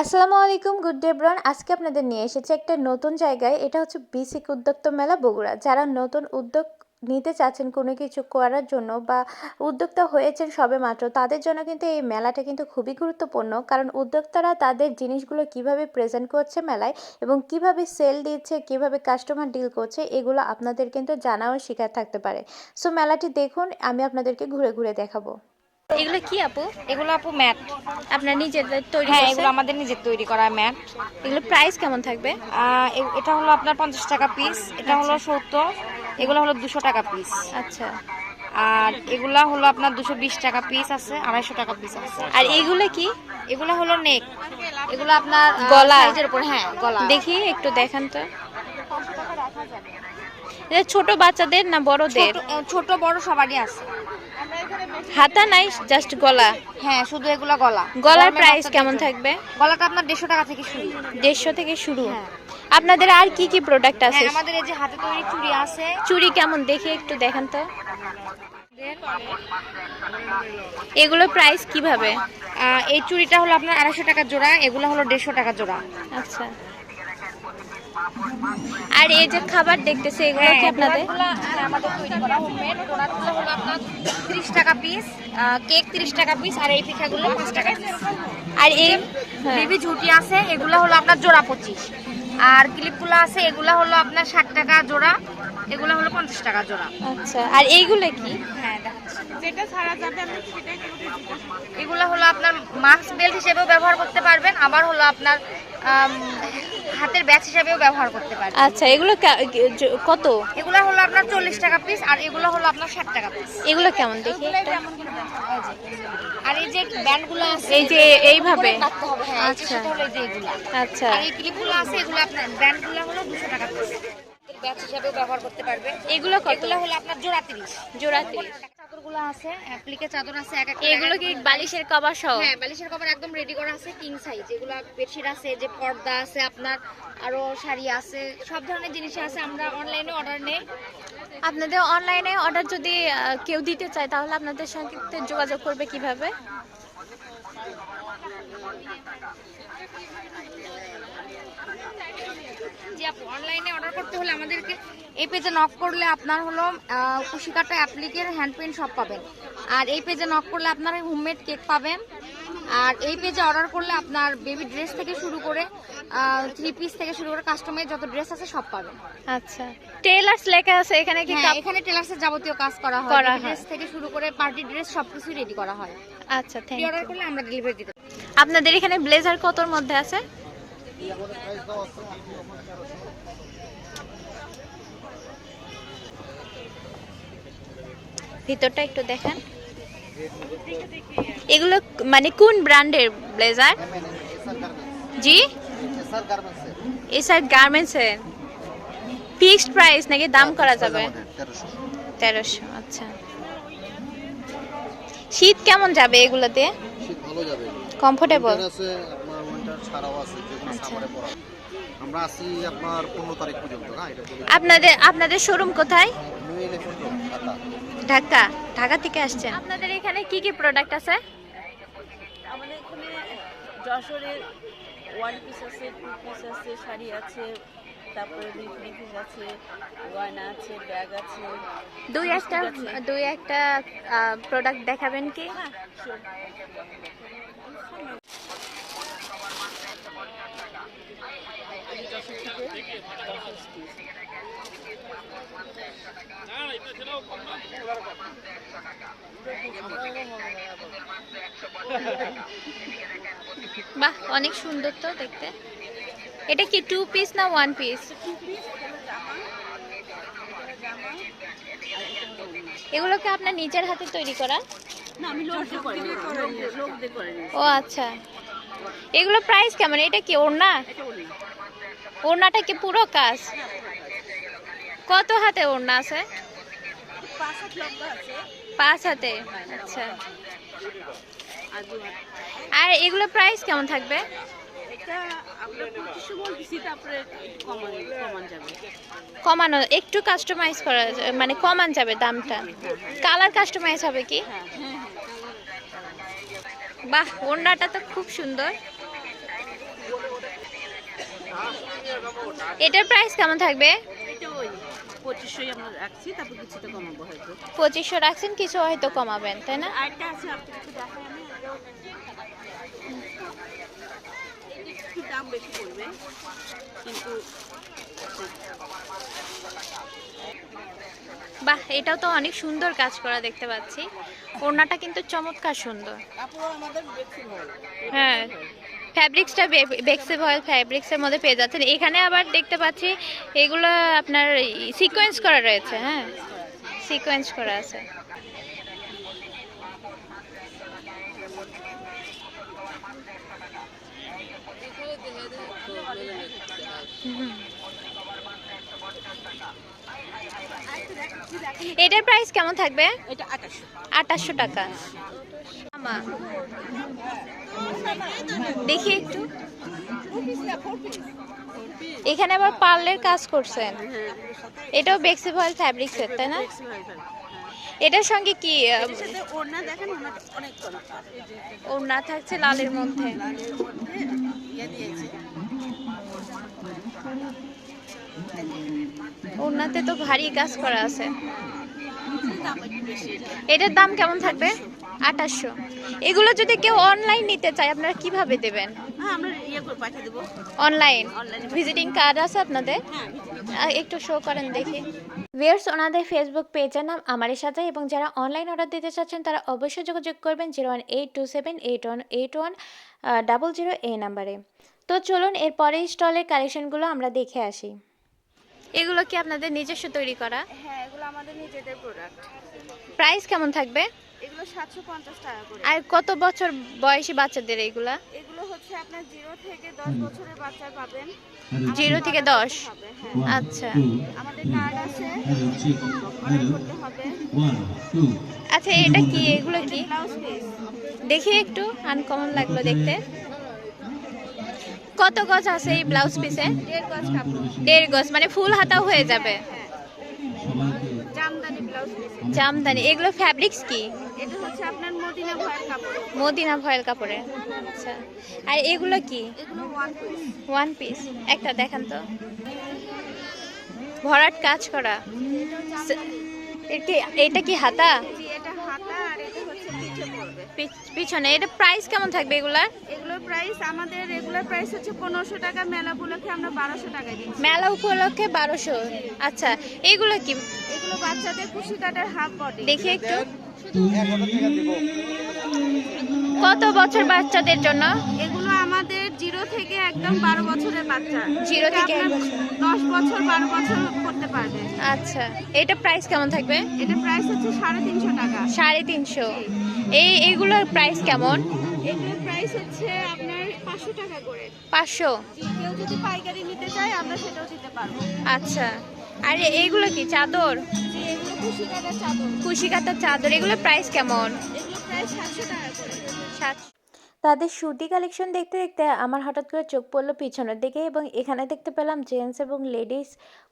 আসসালামু আলাইকুম good day ব্রন। আজকে আপনাদের নিয়ে এসেছি একটা নতুন জায়গায়। এটা হচ্ছে বিসিক উদ্যোক্তা মেলা বগুড়া। যারা নতুন উদ্যোগ নিতে চাচ্ছেন কোনো কিছু করার জন্য বা উদ্যোক্তা হয়েছেন সবে মাত্র, তাদের জন্য কিন্তু এই মেলাটা কিন্তু খুবই গুরুত্বপূর্ণ। কারণ উদ্যোক্তারা তাদের জিনিসগুলো কীভাবে প্রেজেন্ট করছে মেলায় এবং কীভাবে সেল দিচ্ছে, কীভাবে কাস্টমার ডিল করছে, এগুলো আপনাদের কিন্তু জানা ও শেখার থাকতে পারে। সো মেলাটি দেখুন, আমি আপনাদেরকে ঘুরে ঘুরে দেখাবো। এগুলো কি আপু? এগুলো আপু ম্যাট। আপনার নিজেদের তৈরি হ্যাঁ এগুলো আমাদের নিজের তৈরি করা ম্যাট। এগুলো প্রাইস কেমন থাকবে? এটা হলো আপনার পঞ্চাশ টাকা পিস এটা হলো সত্তর এগুলো হলো দুশো টাকা পিস আচ্ছা। আর এগুলা হলো আপনার দুশো বিশ টাকা পিস আছে আড়াইশো টাকা পিস আছে। আর এগুলো কি? এগুলো হলো নেক এগুলো আপনার গলা? উপর হ্যাঁ গলা। দেখি একটু দেখান তো। ছোট বাচ্চাদের না বড়দের? ছোট বড় সবারই আছে। হাতা নাই জাস্ট গলা? হ্যাঁ শুধু এগুলা গলা। গলার প্রাইস কেমন থাকবে? গলাটা আপনার দেড়শো টাকা থেকে শুরু। দেড়শো থেকে শুরু? হ্যাঁ। আপনাদের আর কি কি প্রোডাক্ট আছে? হ্যাঁ আমাদের এই যে হাতে তৈরি চুড়ি আছে। চুড়ি কেমন? দেখি একটু দেখান তো। এগুলো প্রাইস কীভাবে? এই চুড়িটা হলো আপনার আড়াইশো টাকা জোড়া এগুলো হলো দেড়শো টাকা জোড়া। আচ্ছা। আর এই যে খাবার দেখতেছে এগুলো হ্যাঁ, কি আপনাদের? হ্যাঁ, আমাদের তৈরি করা হোমমেড ডোনাটগুলো হলো আপনার 30 টাকা পিস কেক 30 টাকা পিস আর এই পিঠাগুলো 5 টাকা আর এই। বেবি ঝুটি আছে এগুলো হলো আপনার জোড়া 25 আর ক্লিপগুলো আছে এগুলো হলো আপনার 60 টাকা জোড়া এগুলো হলো 50 টাকা জোড়া। আচ্ছা আর এইগুলো কি? হ্যাঁ যেটা ছাড়া যাবে আমি সেটাই এগুলো হলো আপনার মাস্ক বেল্ট হিসেবেও ব্যবহার করতে পারবেন আবার হলো আপনার হাতের ব্যাচ হিসাবেও ব্যবহার করতে পারবেন আচ্ছা এগুলো কত? এগুলো হলো আপনার চল্লিশ টাকা পিস আর এগুলো হলো আপনার ষাট টাকা পিস এগুলো কেমন দেখি আর এই যে ব্যান্ডগুলো আছে এই যে এইভাবে? হ্যাঁ আচ্ছা। সেটা হলো এই যে এগুলা। আচ্ছা। আর এই ক্লিপগুলো আছে এগুলো আপনার ব্যান্ডগুলো হলো দুশো টাকা পিস ব্যাচ হিসাবেও ব্যবহার করতে পারবেন এগুলো কত? এগুলো হলো আপনার জোড়া তিরিশ। জোড়া তিরিশ। চাদরগুলো আছে অ্যাপ্লিকে চাদর আছে এক একটা এগুলো কি বালিশের কভার সহ? হ্যাঁ বালিশের কভার একদম রেডি করা আছে কিং সাইজ এগুলো বেডশিট আছে যে পর্দা আছে আপনার আরও শাড়ি আছে সব ধরনের জিনিস আছে আমরা অনলাইনে অর্ডার নেই। আপনাদের অনলাইনে অর্ডার যদি কেউ দিতে চায় তাহলে আপনাদের সঙ্গে যোগাযোগ করবে কীভাবে? জি আপু অনলাইনে অর্ডার করতে হলে আমাদেরকে এই পেজে নক করলে আপনার হলো কুশিকাটা অ্যাপ্লিকের হ্যান্ড পেন্ট সব পাবেন। আর এই পেজে নক করলে আপনার হোমমেড কেক পাবেন। আর এই পেজে অর্ডার করলে আপনার বেবি ড্রেস থেকে শুরু করে থ্রি পিস থেকে শুরু করে কাস্টমাইজ যত ড্রেস আছে সব পাবেন। আচ্ছা। টেলার্স লেখা আছে এখানে কি হ্যাঁ এখানে টেলার্সের যাবতীয় কাজ করা হয়। ড্রেস থেকে শুরু করে পার্টি ড্রেস সবকিছু রেডি করা হয়। আচ্ছা থ্যাংক অর্ডার করলে আমরা ডেলিভারি দিতে আপনাদের এখানে ব্লেজার কতর মধ্যে আছে? ভিতরটা একটু দেখেন। এগুলো মানে কোন ব্র্যান্ডের ব্লেজার? জি? এসআর গার্মেন্টসের ফিক্সড প্রাইস নাকি দাম করা যাবে? তেরোশো আচ্ছা। শীত কেমন যাবে এগুলোতে? শীত ভালো যাবে। কমফোর্টেবল ছাড়াও আছে যেগুলো আচ্ছা। সামারে আমরা আছি আপনার পনেরো তারিখ পর্যন্ত না? এটা আপনাদের আপনাদের শোরুম কোথায়? ঢাকা। ঢাকা। থেকে আসছেন। আপনাদের এখানে কি কি প্রোডাক্ট আছে? আমাদের এখানে যশোরের ওয়ান পিস আছে টু পিস আছে শাড়ি আছে তারপরে দুই পিস আছে গয়না আছে ব্যাগ আছে দুই একটা দুই একটা প্রোডাক্ট দেখাবেন কি? বাহ, অনেক সুন্দর তো দেখতে। এটা কি টু পিস না ওয়ান পিস এগুলোকে আপনার নিজের হাতে তৈরি করা? ও আচ্ছা। এগুলো প্রাইস কেমন? এটা কি ওর না ওড়নাটা কি পুরো কাজ? কত হাতে ওড়না আছে? পাঁচ হাত। আচ্ছা। আর এগুলো প্রাইস কেমন থাকবে? কমান একটু কাস্টমাইজ করা মানে কমান যাবে দামটা। কালার কাস্টমাইজ হবে কি? হ্যাঁ হ্যাঁ। বাহ ওড়নাটা তো খুব সুন্দর। এটার প্রাইস কেমন থাকবে? পঁচিশশো রাখছেন কিছু হয়তো কমাবেন তাই না? দাম বেশি পড়বে কিন্তু বাহ এটাও তো অনেক সুন্দর কাজ করা দেখতে পাচ্ছি। ওড়নাটা কিন্তু চমৎকার সুন্দর। হ্যাঁ। ফ্যাব্রিক্সটা অয়েল ফ্যাব্রিক্সের মধ্যে পেয়ে যাচ্ছেন। এখানে আবার দেখতে পাচ্ছি, এগুলো আপনার সিকোয়েন্স করা রয়েছে হ্যাঁ? সিকোয়েন্স করা আছে। হুম। এটার প্রাইস কেমন থাকবে? এটা আঠাশশো। টাকা। দেখি একটু। এখানে আবার পার্লের কাজ করছেন। হ্যাঁ এটাও বেক্সি ভয়েল ফ্যাব্রিক্সের তাই না? ভালো এটার সঙ্গে কি ওড়না দেখেন না থাকছে লালের মধ্যে। ওড়নাতে তো ভারী কাজ করা আছে। এটার দাম কেমন থাকবে? আঠাশশো। এগুলো যদি কেউ অনলাইন নিতে চায় আপনারা কীভাবে দেবেন? আমরা অনলাইন ভিজিটিং কার্ড আছে আপনাদের? হ্যাঁ একটু শো করেন দেখি। ভিয়ার্স ওনাদের ফেসবুক পেজের নাম আমারের সাথে এবং যারা অনলাইন অর্ডার দিতে চাচ্ছেন তারা অবশ্যই যোগাযোগ করবেন zero one eight two seven eight one eight one double zero এই নাম্বারে তো চলুন এরপরে স্টলের কালেকশনগুলো আমরা দেখে আসি। এগুলো কি আপনাদের নিজস্ব তৈরি করা? হ্যাঁ এগুলো আমাদের নিজেদের প্রোডাক্ট প্রাইস কেমন থাকবে? এগুলো সাতশো পঞ্চাশ টাকা করে। আর কত বছর বয়সী বাচ্চাদের এইগুলা এগুলো হচ্ছে আপনার জিরো থেকে দশ বছরের বাচ্চা পাবেন। জিরো থেকে দশ? হবে হ্যাঁ। আচ্ছা। আমাদের কার্ড আছে। আচ্ছা এটা কি? এগুলো কি? দেখি একটু আনকমন লাগল দেখতে। কত গজ আছে এই ব্লাউজ পিসে? দেড় গজ মানে ফুল হাতাও হয়ে যাবে। জামদানি এগুলো ফ্যাব্রিক্স কি? এটা হচ্ছে আপনার মদিনা ভয়ের কাপড়। মদিনা ভয়েল কাপড়ে। আচ্ছা আর এগুলো কি? এগুলো ওয়ান পিস ওয়ান পিস একটা দেখান তো। ভরাট কাজ করা। এটা কি হাতা? এটা হাতা আর এটা পড়বে। পিছনে এটা প্রাইস কেমন থাকবে এগুলার? এগুলোর প্রাইস আমাদের রেগুলার প্রাইস হচ্ছে পনেরোশো টাকা মেলা উপলক্ষে আমরা বারোশো টাকা দিচ্ছি। মেলা উপলক্ষে বারোশো। আচ্ছা এগুলো কি? এগুলো বাচ্চাদের খুশি কাটার হাফ বডি দেখি একটু। কত বছর বাচ্চাদের জন্য? এগুলো আমাদের জিরো থেকে একদম বারো বছরের বাচ্চা। জিরো থেকে। দশ বছর বারো বছর করতে পারবে। আচ্ছা এটা প্রাইস কেমন থাকবে? এটা প্রাইস হচ্ছে সাড়ে তিনশো টাকা। সাড়ে তিনশো। এই এইগুলোর প্রাইস কেমন? এগুলোর প্রাইস হচ্ছে আপনার পাঁচশো টাকা করে। পাঁচশো? জি, কেউ যদি পাইকারি নিতে চায় আমরা সেটাও দিতে পারব। আচ্ছা। আর এইগুলো কি চাদর? কাটার চাদর। এগুলোর প্রাইস কেমন? প্রাইস টাকা করে। তাদের সুতি কালেকশন দেখতে দেখতে আমার হঠাৎ করে চোখ পড়ল পিছনের দিকে এবং এখানে দেখতে পেলাম জেন্টস এবং লেডিস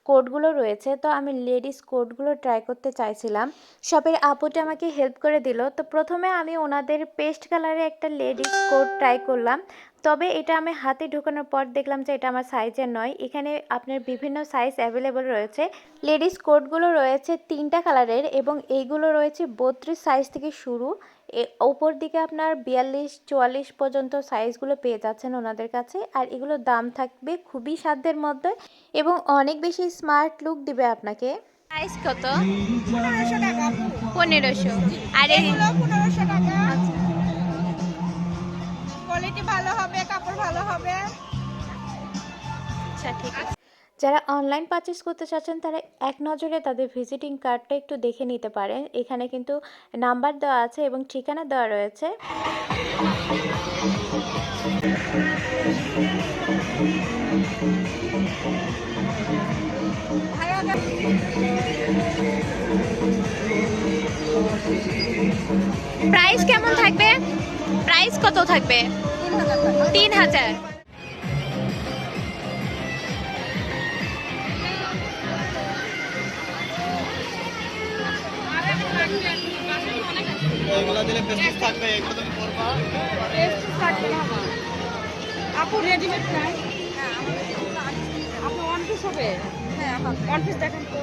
কোটগুলো রয়েছে। তো আমি লেডিস কোটগুলো ট্রাই করতে চাইছিলাম। শপের আপুটা আমাকে হেল্প করে দিল। তো প্রথমে আমি ওনাদের পেস্ট কালারে একটা লেডিস কোট ট্রাই করলাম। তবে এটা আমি হাতে ঢোকানোর পর দেখলাম যে এটা আমার সাইজের নয়। এখানে আপনার বিভিন্ন সাইজ অ্যাভেলেবল রয়েছে। লেডিস কোটগুলো রয়েছে তিনটা কালারের এবং এইগুলো রয়েছে বত্রিশ সাইজ থেকে শুরু। ওপর দিকে আপনার বিয়াল্লিশ চুয়াল্লিশ পর্যন্ত সাইজগুলো পেয়ে যাচ্ছেন ওনাদের কাছে। আর এগুলোর দাম থাকবে খুবই সাধ্যের মধ্যে এবং অনেক বেশি স্মার্ট লুক দিবে আপনাকে। প্রাইস কত? পনেরোশো। টাকা পনেরোশো আর পনেরোশো টাকা। কোয়ালিটি ভালো হবে কাপড় ভালো হবে। আচ্ছা ঠিক আছে। যারা অনলাইন পারচেস করতে চাচ্ছেন, তারা এক নজরে তাদের ভিজিটিং কার্ডটা একটু দেখে নিতে পারেন। এখানে কিন্তু নাম্বার দেওয়া আছে এবং ঠিকানা দেওয়া রয়েছে। প্রাইস কেমন থাকবে? প্রাইস কত থাকবে? তিন হাজার। দিলে ফেসবুক থাকবে এগুলো তুমি করবা আপু রেডিমেড প্রাইস আপনি ওয়ান পিস হবে? হ্যাঁ ওয়ান পিস দেখেন তো।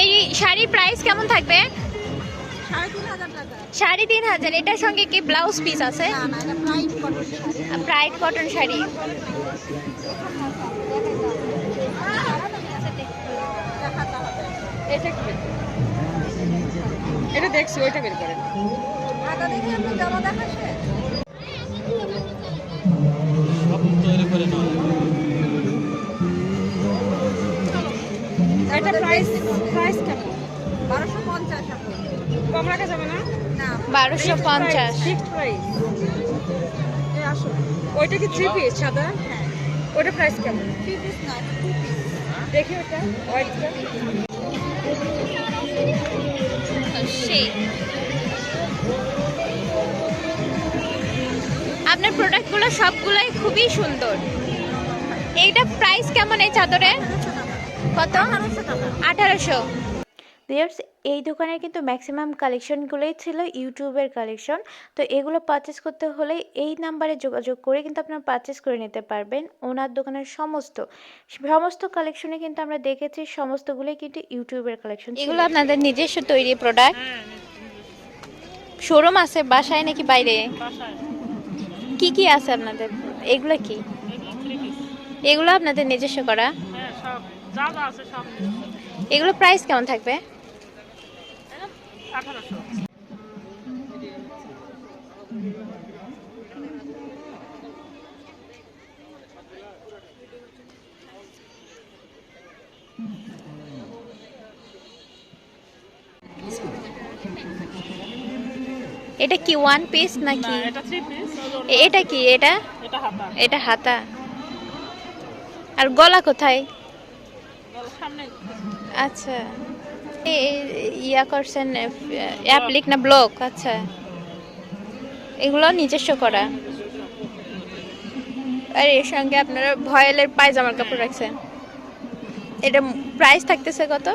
এই শাড়ির প্রাইস কেমন থাকবে? সাড়ে তিন হাজার এটার সঙ্গে কি ব্লাউজ পিস আছে? না না এটা price cotton sari bright cotton sari দেখাতে হবে এটা কি বের এটা দেখছি ওইটা বের করেন। আটা দেখি আপনি জামা দেখাচ্ছে? এটা প্রাইস প্রাইস কেমন? বারোশো পঞ্চাশ কম রাখা যাবে না? না। বারোশো পঞ্চাশ। ওইটা কি থ্রি পিস সাদা? হ্যাঁ। ওইটা প্রাইস কেমন? থ্রি পিস না দেখি ওটা হোয়াইটটা আপনার প্রোডাক্টগুলো সবগুলোই খুবই সুন্দর। এইটা প্রাইস কেমন এই চাদরে কত? আঠারোশো। ভিউয়ার্স এই দোকানের কিন্তু ম্যাক্সিমাম কালেকশনগুলোই ছিল ইউটিউবের কালেকশন তো এগুলো পারচেস করতে হলে এই নাম্বারে যোগাযোগ করে কিন্তু আপনারা পারচেস করে নিতে পারবেন ওনার দোকানের সমস্ত। সমস্ত কালেকশনে কিন্তু আমরা দেখেছি সমস্তগুলোই কিন্তু ইউটিউবের কালেকশন এগুলো আপনাদের নিজস্ব তৈরি প্রোডাক্ট শোরুম আছে বাসায় নাকি বাইরে? কি কি আছে আপনাদের? এগুলো কি? এগুলো আপনাদের নিজস্ব করা? যা যা আছে সব এগুলো প্রাইস কেমন থাকবে? আঠারোশো। এটা কি ওয়ান পিস নাকি? এটা কি এটা? এটা হাতা। আর গলা কোথায়? আচ্ছা। ইয়া করছেন অ্যাপ্লিক না ব্লক আচ্ছা। এগুলো নিজস্ব করা। আর এর সঙ্গে আপনারা ভয়েলের পায়জামার কাপড় রাখছেন। এটা প্রাইস থাকতেছে কত?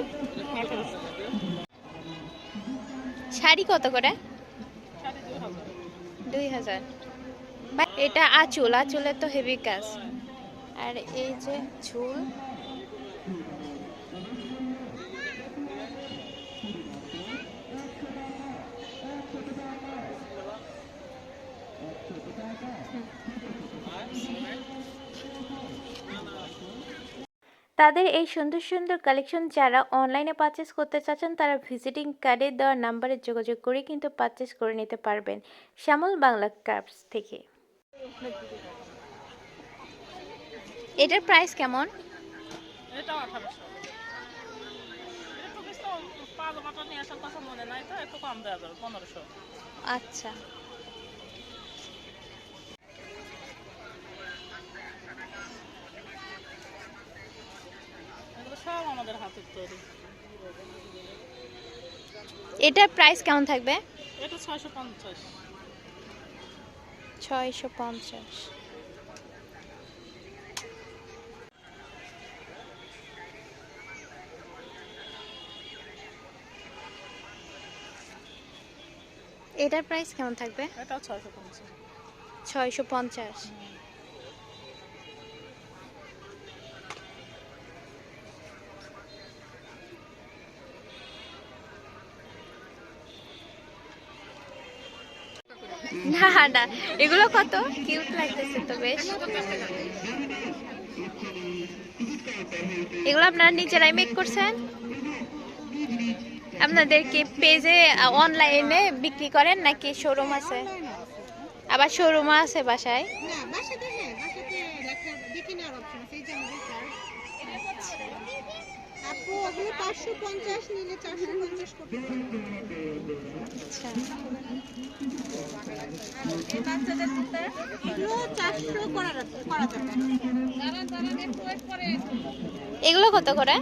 শাড়ি কত করে? দুই হাজার। এটা আঁচল আঁচলের তো হেভি কাজ। আর এই যে ঝুল তাদের এই সুন্দর সুন্দর কালেকশন যারা অনলাইনে পারচেস করতে চাচ্ছেন তারা ভিজিটিং কার্ডে দেওয়া নাম্বারে যোগাযোগ করে কিন্তু পারচেস করে নিতে পারবেন শ্যামল বাংলা ক্রাফটস থেকে। এটার প্রাইস কেমন? এটাও এটার প্রাইস কেমন থাকবে? এটা 650 650 এটার প্রাইস কেমন থাকবে? এটা 650 650 না না এগুলো কত? কিউট লাগতেছে তো বেশ। এগুলো আপনারা নিজেরাই মেক করছেন? আপনাদের কি পেজে অনলাইনে বিক্রি করেন নাকি শোরুম আছে? আবার শোরুমও আছে বাসায় 450 নিলে 450 কপি আচ্ছা। এই বাচ্চাদের 400 করা করা যাবে করে এগুলো কত করে?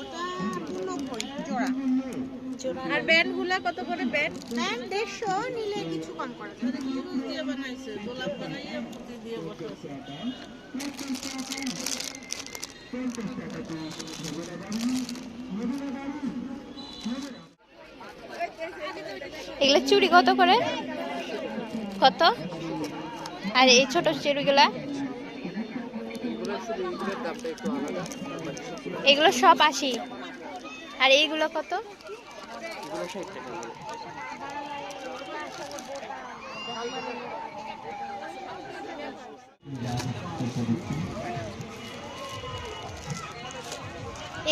ওটা 90 জোড়া। আর ব্যান্ডগুলা কত করে ব্যান্ড? ব্যান্ড দেড়শো নিলে কিছু কম করা যাবে। দিয়ে বানাইছে গোলাপ বানাইয়া দিয়ে বসে আছে এগুলো চুড়ি কত করে? কত? আর এই ছোট চেরুগুলা? এগুলো সব আশি। আর এইগুলো কত?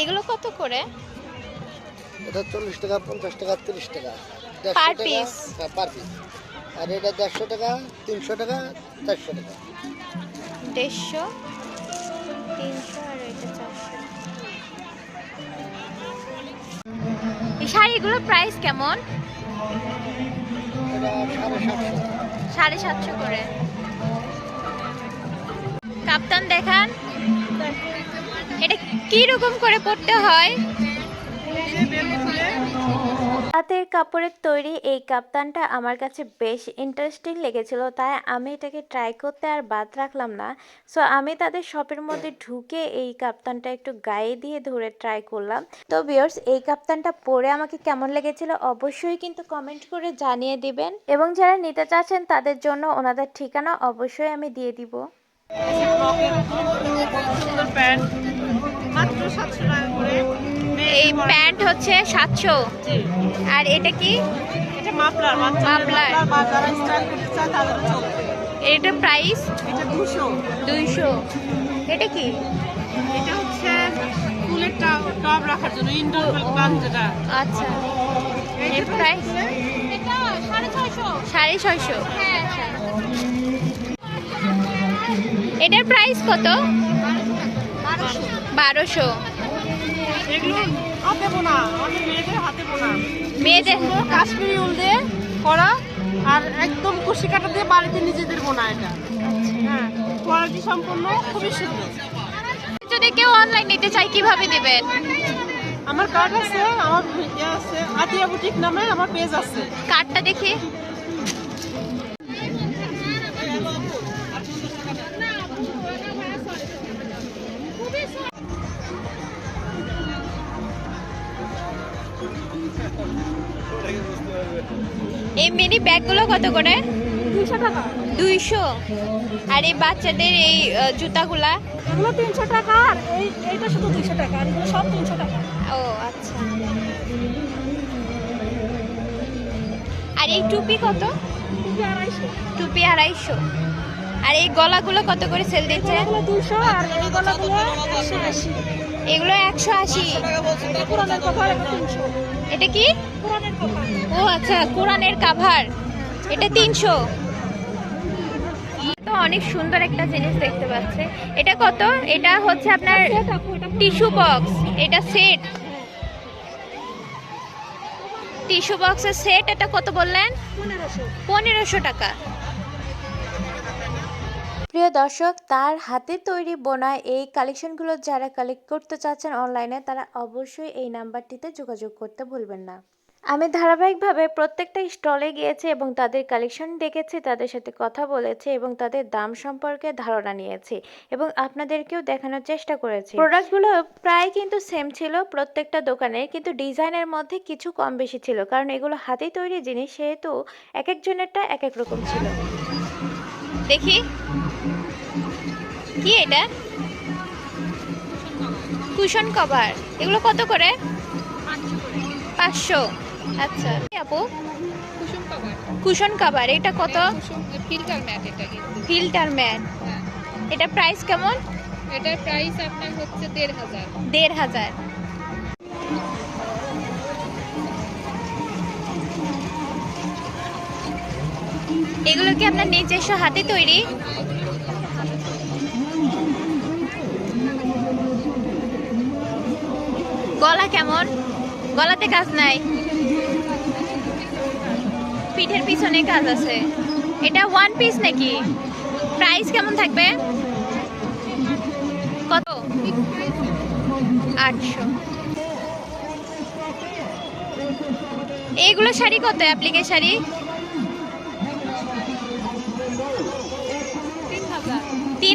এগুলো কত করে? এটা চল্লিশ টাকা পঞ্চাশ টাকা তিরিশ টাকা। piece? হ্যাঁ পার পিস আর এটা দেড়শো টাকা তিনশো টাকা চারশো টাকা। দেড়শো তিনশো আর এটা চারশো। এই শাড়িগুলোর প্রাইস কেমন? সাড়ে সাতশো করে। কাপ্তান দেখান। এটা কি রকম করে পড়তে হয়? হাতের কাপড়ের তৈরি এই কাপ্তানটা আমার কাছে বেশ ইন্টারেস্টিং লেগেছিল, তাই আমি এটাকে ট্রাই করতে আর বাদ রাখলাম না। সো আমি তাদের শপের মধ্যে ঢুকে এই কাপ্তানটা একটু গায়ে দিয়ে ধরে ট্রাই করলাম। তো বিয়ার্স এই কাপ্তানটা পরে আমাকে কেমন লেগেছিল অবশ্যই কিন্তু কমেন্ট করে জানিয়ে দিবেন। এবং যারা নিতে চাচ্ছেন তাদের জন্য ওনাদের ঠিকানা অবশ্যই আমি দিয়ে দিব। এই প্যান্ট হচ্ছে সাতশো। আর এটা কি? এটা এটা প্রাইস? এটা দুশো দুইশো। এটা কি? এটা হচ্ছে ফুলের টব রাখার জন্য ইনডোর প্লান্ট যেটা আচ্ছা এর প্রাইস সাড়ে ছয়শো। এটার প্রাইস কত? বারোশো। মেয়েদের কাশ্মীরি উল দিয়ে করা আর একদম কুশি কাটা দিয়ে বাড়িতে নিজেদের বোনা এটা। হ্যাঁ কোয়ালিটি সম্পন্ন খুবই সুন্দর। যদি কেউ অনলাইন নিতে চায় কীভাবে দিবেন আমার কার্ড আছে আমার ইয়ে আছে আতিয়া বুটিক নামে আমার পেজ আছে। কার্ডটা দেখি। এই মিনি ব্যাগগুলো কত করে? দুইশো টাকা। দুইশো? আর এই বাচ্চাদের এই জুতাগুলা? এগুলো তিনশো টাকা আর এই এইটা শুধু দুইশো টাকা আর এগুলো সব তিনশো টাকা। ও আচ্ছা। আর এই টুপি কত? টুপি আড়াইশো। টুপি আড়াইশো। আর এই গলাগুলো কত করে সেল দিচ্ছে? এগুলো দুশো আর এই গলাগুলো একশো আশি। এগুলো একশো আশি। তিনশো। এটা কি? ও আচ্ছা কোরআনের কাভার এটা তিনশো। তো অনেক সুন্দর একটা জিনিস দেখতে পাচ্ছে। এটা কত? এটা হচ্ছে আপনার টিস্যু বক্স। এটা সেট। টিস্যু বক্সের সেট এটা কত বললেন? পনেরোশো টাকা। প্রিয় দর্শক, তার হাতে তৈরি বোনা এই কালেকশনগুলো যারা কালেক্ট করতে চাচ্ছেন অনলাইনে তারা অবশ্যই এই নাম্বারটিতে যোগাযোগ করতে ভুলবেন না। আমি ধারাবাহিকভাবে প্রত্যেকটা স্টলে গিয়েছি এবং তাদের কালেকশন দেখেছি, তাদের সাথে কথা বলেছি এবং তাদের দাম সম্পর্কে ধারণা নিয়েছি এবং আপনাদেরকেও দেখানোর চেষ্টা করেছি। প্রোডাক্টগুলো প্রায় কিন্তু সেম ছিল প্রত্যেকটা দোকানে, কিন্তু ডিজাইনের মধ্যে কিছু কম বেশি ছিল, কারণ এগুলো হাতে তৈরি জিনিস, সেহেতু এক একজনেরটা এক এক রকম ছিল। দেখি। কি এটা? Cushion cover. এগুলো কত করে? পাঁচশো। আচ্ছা। আপু? Cushion cover. এটা কত? ফিল্টার ম্যাট এটা ফিল্টার ম্যাট। হ্যাঁ। এটা প্রাইস কেমন? এটার প্রাইস আপনার হচ্ছে দেড় হাজার। দেড় হাজার। এগুলো কি আপনার নিজস্ব হাতে তৈরি? গলা কেমন? গলাতে কাজ নাই। পিঠের পিছনে কাজ আছে। এটা ওয়ান পিস নাকি? প্রাইস কেমন থাকবে? কত? আটশো। এইগুলো শাড়ি কত? অ্যাপ্লিকে শাড়ি?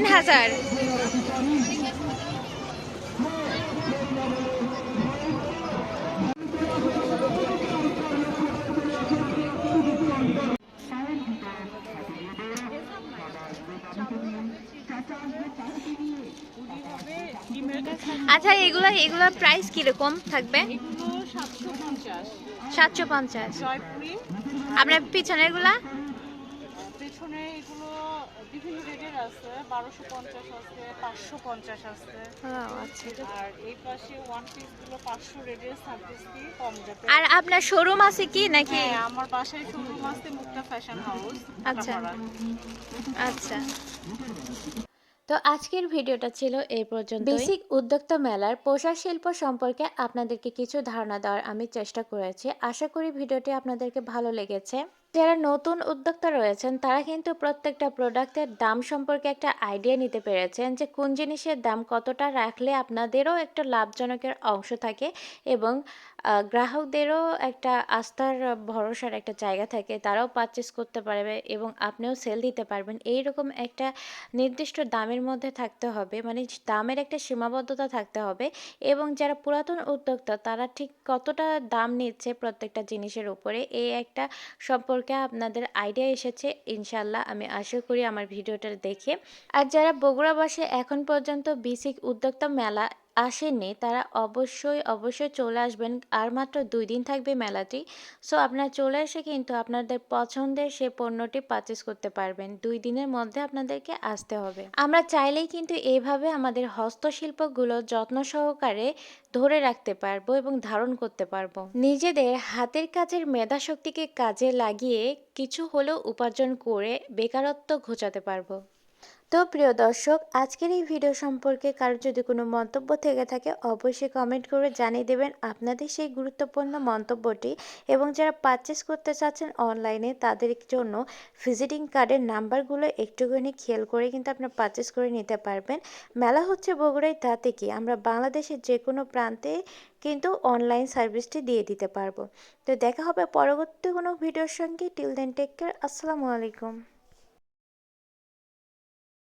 তিন হাজার আচ্ছা এগুলো এগুলো প্রাইস কীরকম থাকবে? সাতশো পঞ্চাশ। আপনার পিছনেরগুলা পেছনে এগুলো বিভিন্ন রেটের আছে বারোশো পঞ্চাশ আছে পাঁচশো পঞ্চাশ আছে। আচ্ছা আর এই পাশে ওয়ান পিসগুলো পাঁচশো রেটের সার্ভিস দিয়ে কম যাবে আর আপনার শোরুম আছে কি নাকি? হ্যাঁ আমার বাসায় শোরুম আছে মুক্তা ফ্যাশন হাউস আচ্ছা। আচ্ছা। তো আজকের ভিডিওটা ছিল এই পর্যন্ত বেসিক উদ্যোক্তা মেলার পোশাক শিল্প সম্পর্কে আপনাদেরকে কিছু ধারণা দেওয়ার আমি চেষ্টা করেছি। আশা করি ভিডিওটি আপনাদেরকে ভালো লেগেছে। যারা নতুন উদ্যোক্তা রয়েছেন, তারা কিন্তু প্রত্যেকটা প্রোডাক্টের দাম সম্পর্কে একটা আইডিয়া নিতে পেরেছেন যে কোন জিনিসের দাম কতটা রাখলে আপনাদেরও একটা লাভজনকের অংশ থাকে এবং গ্রাহকদেরও একটা আস্থার ভরসার একটা জায়গা থাকে, তারাও পারচেস করতে পারবে এবং আপনিও সেল দিতে পারবেন। এই রকম একটা নির্দিষ্ট দামের মধ্যে থাকতে হবে মানে দামের একটা সীমাবদ্ধতা থাকতে হবে এবং যারা পুরাতন উদ্যোক্তা, তারা ঠিক কতটা দাম নিচ্ছে প্রত্যেকটা জিনিসের উপরে, এই একটা সম্পর্কে আপনাদের আইডিয়া এসেছে, ইনশাল্লাহ আমি আশা করি আমার ভিডিওটা দেখে। আর যারা বগুড়াবাসী এখন পর্যন্ত বিসিক উদ্যোক্তা মেলা আসেননি, তারা অবশ্যই অবশ্যই চলে আসবেন। আর মাত্র দুই দিন থাকবে মেলাটি। সো, আপনারা চলে এসে কিন্তু আপনাদের পছন্দের সে পণ্যটি পারচেস করতে পারবেন। দুই দিনের মধ্যে আপনাদেরকে আসতে হবে। আমরা চাইলেই কিন্তু এইভাবে আমাদের হস্তশিল্পগুলো যত্ন সহকারে ধরে রাখতে পারব এবং ধারণ করতে পারব। নিজেদের হাতের কাজের মেধাশক্তিকে কাজে লাগিয়ে কিছু হলেও উপার্জন করে বেকারত্ব ঘোচাতে পারব। তো প্রিয় দর্শক, আজকের এই ভিডিও সম্পর্কে কারোর যদি কোনো মন্তব্য থেকে থাকে, অবশ্যই কমেন্ট করে জানিয়ে দেবেন আপনাদের সেই গুরুত্বপূর্ণ মন্তব্যটি এবং যারা পারচেস করতে চাচ্ছেন অনলাইনে তাদের জন্য ভিজিটিং কার্ডের নাম্বারগুলো একটুখানি খেয়াল করে কিন্তু আপনারা পারচেস করে নিতে পারবেন। মেলা হচ্ছে বগুড়ায়, তাতে কি আমরা বাংলাদেশের যে কোনো প্রান্তে কিন্তু অনলাইন সার্ভিসটি দিয়ে দিতে পারব। তো দেখা হবে পরবর্তী কোনো ভিডিওর সঙ্গে। টিল দেন টেক কেয়ার আসসালামু আলাইকুম।